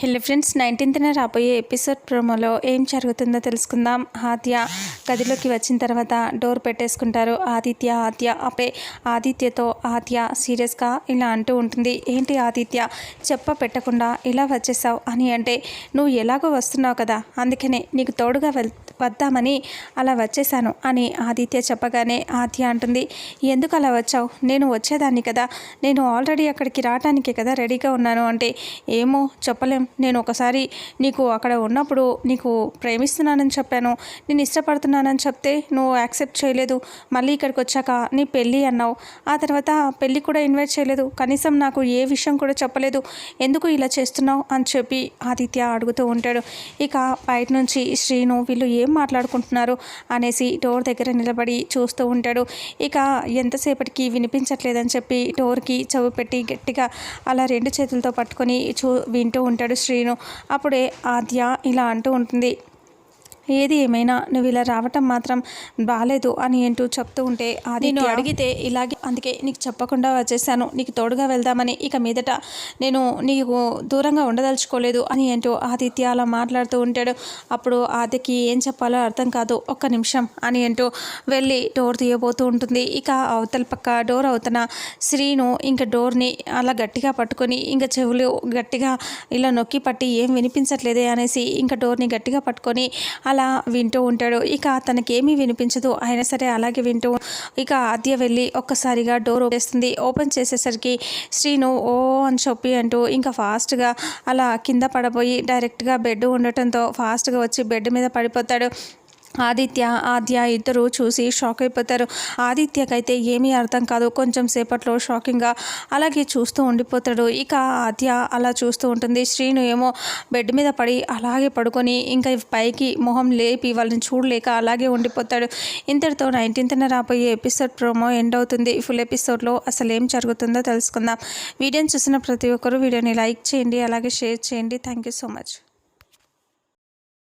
Hello friends నైన్టీన్త్న రాబోయే episode ప్రోమోలో ఏం జరుగుతుందో తెలుసుకుందాం. ఆద్య గదిలోకి వచ్చిన తర్వాత డోర్ పెట్టేసుకుంటారు. ఆదిత్య ఆద్య అప్పుడే ఆదిత్యతో ఆద్య సీరియస్గా ఇలా అంటూ ఉంటుంది. ఏంటి ఆదిత్య చెప్ప పెట్టకుండా ఇలా వచ్చేసావు అని అంటే నువ్వు ఎలాగో వస్తున్నావు కదా అందుకనే నీకు తోడుగా వెల్ వద్దామని అలా వచ్చేసాను అని ఆదిత్య చెప్పగానే ఆద్య అంటుంది. ఎందుకు అలా వచ్చావు? నేను వచ్చేదాన్ని కదా. నేను ఆల్రెడీ అక్కడికి రావటానికే కదా రెడీగా ఉన్నాను. అంటే ఏమో చెప్పలేం. నేను ఒకసారి నీకు అక్కడ ఉన్నప్పుడు నీకు ప్రేమిస్తున్నానని చెప్పాను. నేను ఇష్టపడుతున్నానని చెప్తే నువ్వు యాక్సెప్ట్ చేయలేదు. మళ్ళీ ఇక్కడికి వచ్చాక నీ పెళ్ళి అన్నావు. ఆ తర్వాత పెళ్ళి కూడా ఇన్వైట్ చేయలేదు. కనీసం నాకు ఏ విషయం కూడా చెప్పలేదు. ఎందుకు ఇలా చేస్తున్నావు అని చెప్పి ఆదిత్య అడుగుతూ ఉంటాడు. ఇక బయట నుంచి శ్రీను వీళ్ళు ఏం మాట్లాడుకుంటున్నారు అనేసి డోర్ దగ్గర నిలబడి చూస్తూ ఉంటాడు. ఇక ఎంతసేపటికి వినిపించట్లేదని చెప్పి డోర్కి చెవి పెట్టి గట్టిగా అలా రెండు చేతులతో పట్టుకొని చూ వింటూ ఉంటాడు శ్రీను. అప్పుడే ఆద్య ఇలా అంటూ ఉంటుంది. ఏది ఏమైనా నువ్వు ఇలా రావటం మాత్రం బాగాలేదు అని ఏంటూ చెప్తూ ఉంటే అది నేను అడిగితే ఇలాగే అందుకే నీకు చెప్పకుండా వచ్చేసాను. నీకు తోడుగా వెళ్దామని ఇక మీదట నేను నీకు దూరంగా ఉండదలుచుకోలేదు అని ఏంటో ఆదిత్య అలా మాట్లాడుతూ ఉంటాడు. అప్పుడు ఆదికి ఏం చెప్పాలో అర్థం కాదు. ఒక్క నిమిషం అని ఏంటో వెళ్ళి డోర్ తీయబోతూ ఉంటుంది. ఇక అవతల పక్క డోర్ అవుతున్న శ్రీను ఇంకా డోర్ని అలా గట్టిగా పట్టుకొని ఇంకా చెవులు గట్టిగా ఇలా నొక్కి పట్టి ఏం వినిపించట్లేదే అనేసి ఇంకా డోర్ని గట్టిగా పట్టుకొని అలా అలా వింటూ ఉంటాడు. ఇక తనకేమీ వినిపించదు. అయినా సరే అలాగే వింటూ ఇక ఆద్య వెళ్ళి ఒక్కసారిగా డోర్ చేస్తుంది. ఓపెన్ చేసేసరికి శ్రీను ఓ అని చెప్పి అంటూ ఇంకా ఫాస్ట్గా అలా కింద పడబోయి డైరెక్ట్గా బెడ్ ఉండటంతో ఫాస్ట్గా వచ్చి బెడ్ మీద పడిపోతాడు. ఆదిత్య ఆద్య ఇద్దరు చూసి షాక్ అయిపోతారు. ఆదిత్యకైతే ఏమీ అర్థం కాదు. కొంచెం సేపట్లో షాకింగ్గా అలాగే చూస్తూ ఉండిపోతాడు. ఇక ఆద్య అలా చూస్తూ ఉంటుంది. శ్రీను ఏమో బెడ్ మీద పడి అలాగే పడుకొని ఇంకా పైకి మొహం లేపి వాళ్ళని చూడలేక అలాగే ఉండిపోతాడు. ఇంతటితో నైన్టీన్త్న రాబోయే ఎపిసోడ్ ప్రోమో ఎండ్ అవుతుంది. ఫుల్ ఎపిసోడ్లో అసలు ఏం జరుగుతుందో తెలుసుకుందాం. వీడియోని చూసిన ప్రతి ఒక్కరూ వీడియోని లైక్ చేయండి అలాగే షేర్ చేయండి. Thank you so much.